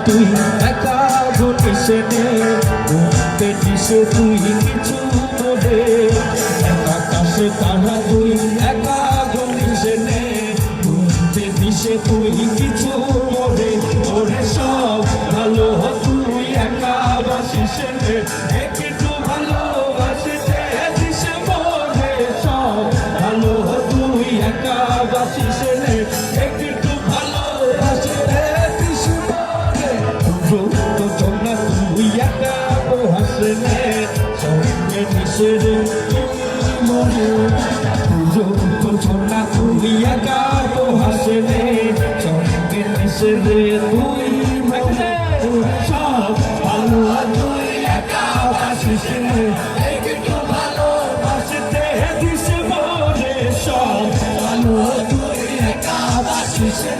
তুই একা গুনিসে নে ঘুমতে দিশে তুই কিছু বলে একা কাশে তারা তুই একা গুনিসে নে ঘুমতে দিশে তুই কিছু বলে ওরে সব ভালো তুই একা বাসিস নে একটু ভালোবাসিতে সত্য চন্না তুই একা হাসনে সঙ্গে নিষেধ মনে পুজো তো চন্না তুই একা হাসনে সঙ্গে নিষেধ তুই মনে সব ভালো তুই একা হাসিসে একটু ভালো হাসতে দিছে মনে সব ভালো তুই একা হাসিসে